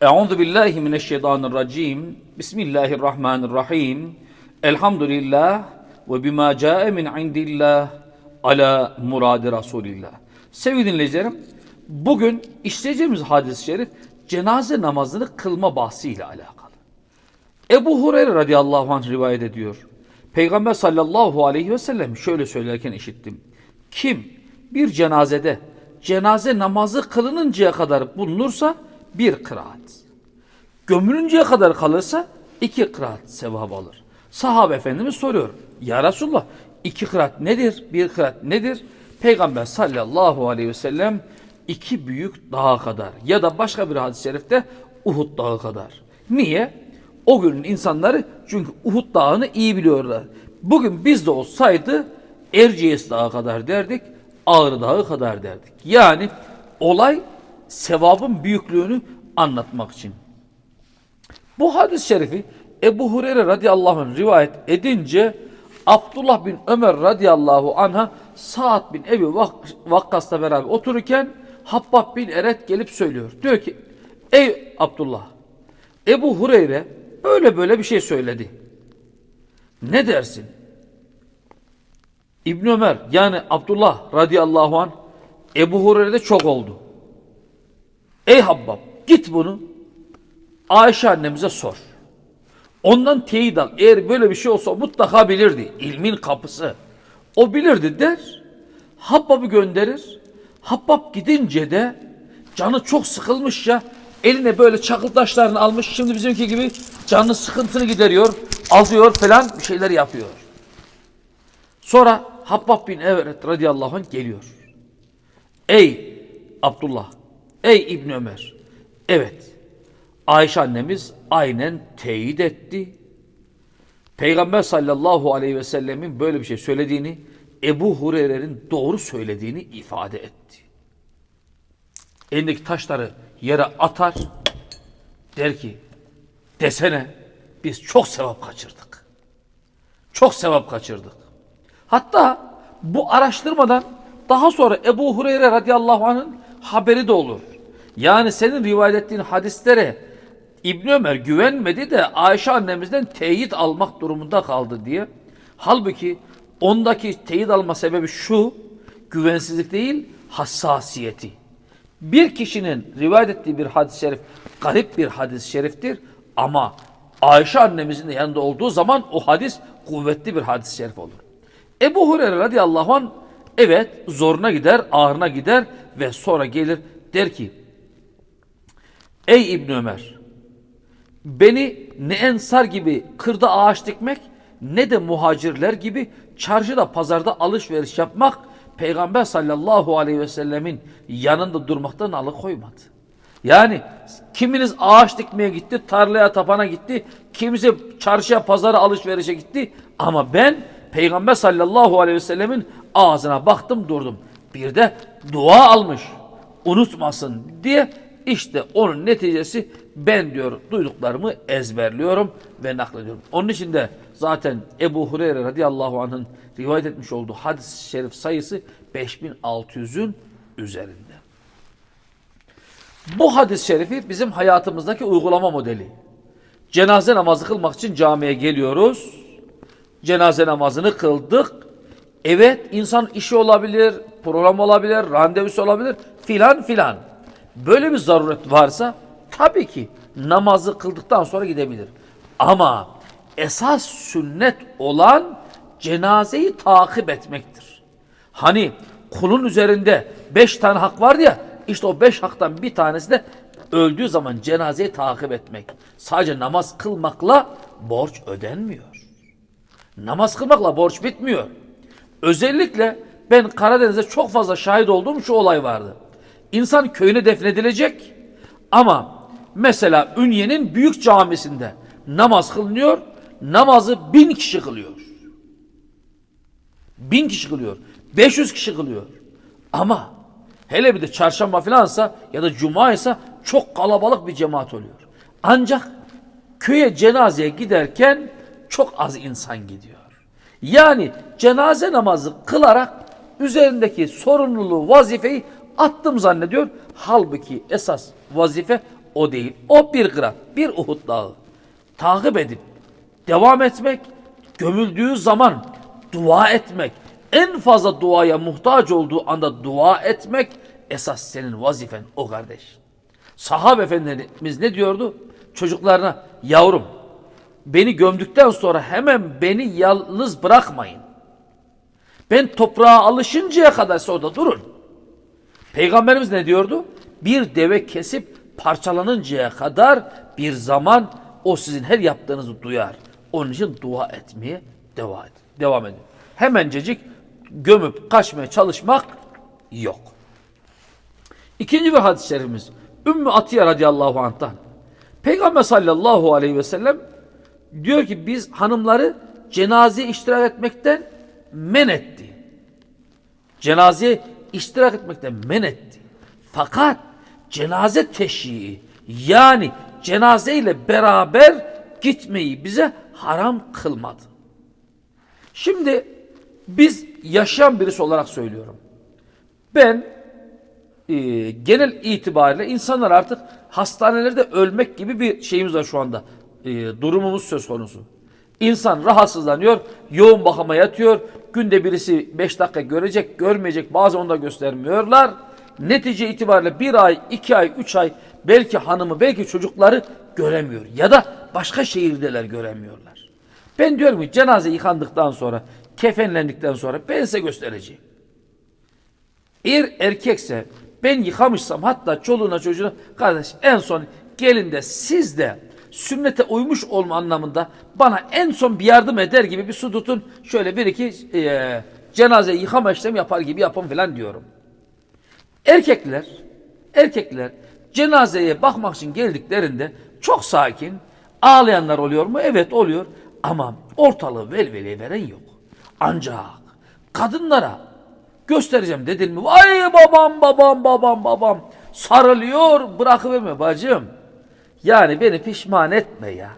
Euzu billahi mineşşeytanirracim. Bismillahirrahmanirrahim. Elhamdülillah ve bima ca'e min indillah ala muradi Rasulillah. Sevgili dinleyicilerim, bugün işleyeceğimiz hadis-i şerif cenaze namazını kılma bahsiyle alakalı. Ebu Hureyre radıyallahu anh rivayet ediyor. Peygamber sallallahu aleyhi ve sellem şöyle söylerken işittim. Kim bir cenazede cenaze namazı kılınıncaya kadar bulunursa bir kıraat. Gömülünceye kadar kalırsa iki kıraat sevap alır. Sahabe Efendimiz soruyor. Ya Resulullah iki kıraat nedir? Bir kıraat nedir? Peygamber sallallahu aleyhi ve sellem iki büyük dağa kadar ya da başka bir hadis-i şerifte Uhud dağı kadar. Niye? O günün insanları çünkü Uhud dağını iyi biliyorlar. Bugün bizde olsaydı Erciyes dağı kadar derdik, Ağrı dağı kadar derdik. Yani olay sevabın büyüklüğünü anlatmak için. Bu hadis-i şerifi Ebu Hureyre radıyallahu anh rivayet edince Abdullah bin Ömer radıyallahu anh'a Sa'd bin Ebi Vak- Vakkas'la beraber otururken Habbab bin Eret gelip söylüyor. Diyor ki ey Abdullah Ebu Hureyre böyle böyle bir şey söyledi. Ne dersin? İbn Ömer yani Abdullah radıyallahu an Ebu Hureyre'de çok oldu. Ey Habbab git bunu Ayşe annemize sor. Ondan teyit al. Eğer böyle bir şey olsa mutlaka bilirdi. İlmin kapısı. O bilirdi der. Habbab'ı gönderir. Habbab gidince de canı çok sıkılmış ya. Eline böyle çakıl taşlarını almış. Şimdi bizimki gibi canı sıkıntını gideriyor. Azıyor falan bir şeyler yapıyor. Sonra Habbab bin Evret radıyallahu anh geliyor. Ey Abdullah, ey İbn Ömer. Evet. Ayşe annemiz aynen teyit etti. Peygamber sallallahu aleyhi ve sellemin böyle bir şey söylediğini, Ebu Hureyre'nin doğru söylediğini ifade etti. Elindeki taşları yere atar, der ki, desene biz çok sevap kaçırdık. Çok sevap kaçırdık. Hatta bu araştırmadan daha sonra Ebu Hureyre radıyallahu anh'ın haberi de olur. Yani senin rivayet ettiğin hadislere İbn Ömer güvenmedi de Ayşe annemizden teyit almak durumunda kaldı diye. Halbuki ondaki teyit alma sebebi şu, güvensizlik değil, hassasiyeti. Bir kişinin rivayet ettiği bir hadis-i şerif garip bir hadis-i şeriftir ama Ayşe annemizin yanında olduğu zaman o hadis kuvvetli bir hadis-i şerif olur. Ebu Hureyre radıyallahu an evet zoruna gider, ağrına gider ve sonra gelir der ki Ey İbn Ömer beni ne ensar gibi kırda ağaç dikmek ne de muhacirler gibi çarşıda pazarda alışveriş yapmak Peygamber sallallahu aleyhi ve sellemin yanında durmaktan alıkoymadı. Yani kiminiz ağaç dikmeye gitti, tarlaya tapana gitti, kimisi çarşıya pazara alışverişe gitti ama ben Peygamber sallallahu aleyhi ve sellemin ağzına baktım durdum. Bir de dua almış unutmasın diye işte onun neticesi ben diyor duyduklarımı ezberliyorum ve naklediyorum. Onun için de zaten Ebu Hureyre radıyallahu anh'ın rivayet etmiş olduğu hadis-i şerif sayısı 5600'ün üzerinde. Bu hadis-i şerifi bizim hayatımızdaki uygulama modeli. Cenaze namazı kılmak için camiye geliyoruz. Cenaze namazını kıldık. Evet insan işi olabilir, program olabilir, randevusu olabilir filan filan. Böyle bir zaruret varsa tabii ki namazı kıldıktan sonra gidebilir. Ama esas sünnet olan cenazeyi takip etmektir. Hani kulun üzerinde beş tane hak var ya işte o beş haktan bir tanesi de öldüğü zaman cenazeyi takip etmek. Sadece namaz kılmakla borç ödenmiyor. Namaz kılmakla borç bitmiyor. Özellikle ben Karadeniz'de çok fazla şahit olduğum şu olay vardı. İnsan köyüne defnedilecek ama mesela Ünye'nin büyük camisinde namaz kılınıyor. Namazı bin kişi kılıyor. Bin kişi kılıyor. 500 kişi kılıyor. Ama hele bir de çarşamba filansa ya da cuma ise çok kalabalık bir cemaat oluyor. Ancak köye cenazeye giderken çok az insan gidiyor. Yani cenaze namazı kılarak üzerindeki sorumluluğu, vazifeyi attım zannediyor. Halbuki esas vazife o değil. O bir kırat, bir Uhud dağı. Takip edip devam etmek, gömüldüğü zaman dua etmek, en fazla duaya muhtaç olduğu anda dua etmek esas senin vazifen o kardeş. Sahabe efendimiz ne diyordu? Çocuklarına yavrum beni gömdükten sonra hemen beni yalnız bırakmayın. Ben toprağa alışıncaya kadar orada durun. Peygamberimiz ne diyordu? Bir deve kesip parçalanıncaya kadar bir zaman o sizin her yaptığınızı duyar. Onun için dua etmeye devam edin. Devam edin. Hemencecik gömüp kaçmaya çalışmak yok. İkinci bir hadis-i şerifimiz. Ümmü Atiye radıyallahu anh'tan. Peygamber sallallahu aleyhi ve sellem diyor ki biz hanımları cenazeye iştirak etmekten men etti. Cenazeye iştirak etmekten men etti. Fakat cenaze teşhii yani cenaze ile beraber gitmeyi bize haram kılmadı. Şimdi biz yaşayan birisi olarak söylüyorum. Ben e, genel itibariyle insanlar artık hastanelerde ölmek gibi bir şeyimiz var şu anda. E, durumumuz söz konusu. İnsan rahatsızlanıyor, yoğun bakıma yatıyor. Günde birisi 5 dakika görecek, görmeyecek. Bazen onu da göstermiyorlar. Netice itibariyle bir ay, iki ay, üç ay belki hanımı, belki çocukları göremiyor. Ya da başka şehirdeler göremiyorlar. Ben diyorum ki cenaze yıkandıktan sonra, kefenlendikten sonra ben size göstereceğim. Eğer erkekse ben yıkamışsam hatta çoluğuna çocuğuna kardeş en son gelin de siz de sünnete uymuş olma anlamında bana en son bir yardım eder gibi bir su tutun. Şöyle bir iki e, cenaze yıkama işlemi yapar gibi yapın falan diyorum. Erkekler erkekler cenazeye bakmak için geldiklerinde çok sakin ağlayanlar oluyor mu? Evet oluyor ama ortalığı velveleye veren yok. Ancak kadınlara göstereceğim dedin mi? Vay babam babam babam babam sarılıyor bırakıverme bacım. Yani beni pişman etme ya.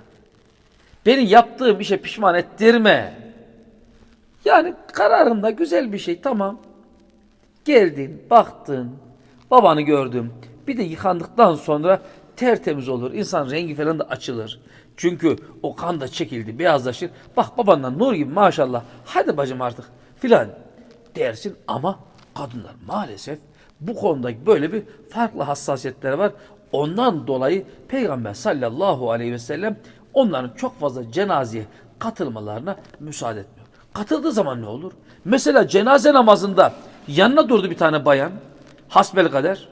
Beni yaptığım işe pişman ettirme. Yani kararında güzel bir şey tamam. Geldin, baktın, babanı gördüm. Bir de yıkandıktan sonra tertemiz olur. İnsan rengi falan da açılır. Çünkü o kan da çekildi, beyazlaşır. Bak babandan nur gibi maşallah. Hadi bacım artık filan dersin ama kadınlar maalesef bu konuda böyle bir farklı hassasiyetleri var. Ondan dolayı Peygamber sallallahu aleyhi ve sellem onların çok fazla cenazeye katılmalarına müsaade etmiyor. Katıldığı zaman ne olur? Mesela cenaze namazında yanına durdu bir tane bayan. Hasbel kader.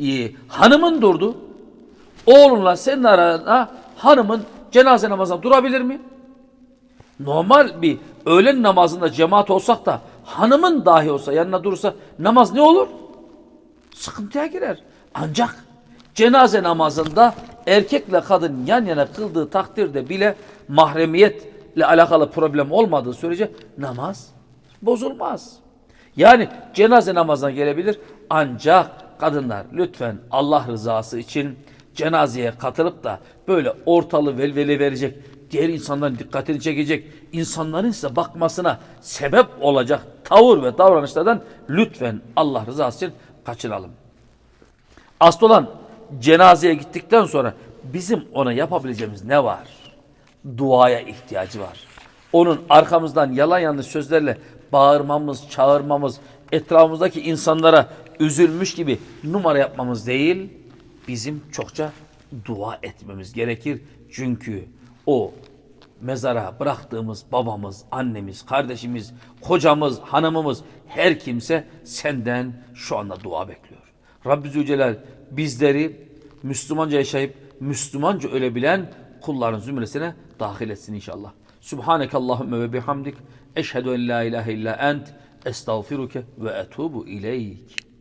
Ee, hanımın durdu. Oğlunla senin arana hanımın cenaze namazına durabilir mi? Normal bir öğlen namazında cemaat olsak da hanımın dahi olsa yanına durursa namaz ne olur? Sıkıntıya girer. Ancak cenaze namazında erkekle kadın yan yana kıldığı takdirde bile mahremiyetle alakalı problem olmadığı sürece namaz bozulmaz. Yani cenaze namazına gelebilir ancak kadınlar lütfen Allah rızası için cenazeye katılıp da böyle ortalığı velvele verecek, diğer insanların dikkatini çekecek, insanların size bakmasına sebep olacak tavır ve davranışlardan lütfen Allah rızası için kaçınalım. Asıl olan cenazeye gittikten sonra bizim ona yapabileceğimiz ne var? Duaya ihtiyacı var. Onun arkamızdan yalan yanlış sözlerle bağırmamız, çağırmamız, etrafımızdaki insanlara üzülmüş gibi numara yapmamız değil, bizim çokça dua etmemiz gerekir. Çünkü o mezara bıraktığımız babamız, annemiz, kardeşimiz, kocamız, hanımımız her kimse senden şu anda dua bekliyor. Rabbi Zülcelal bizleri Müslümanca yaşayıp Müslümanca ölebilen kulların zümresine dahil etsin inşallah. Subhaneke Allahümme ve bihamdik. Eşhedü en la ilahe illa ent. Estağfiruke ve etubu ileyk.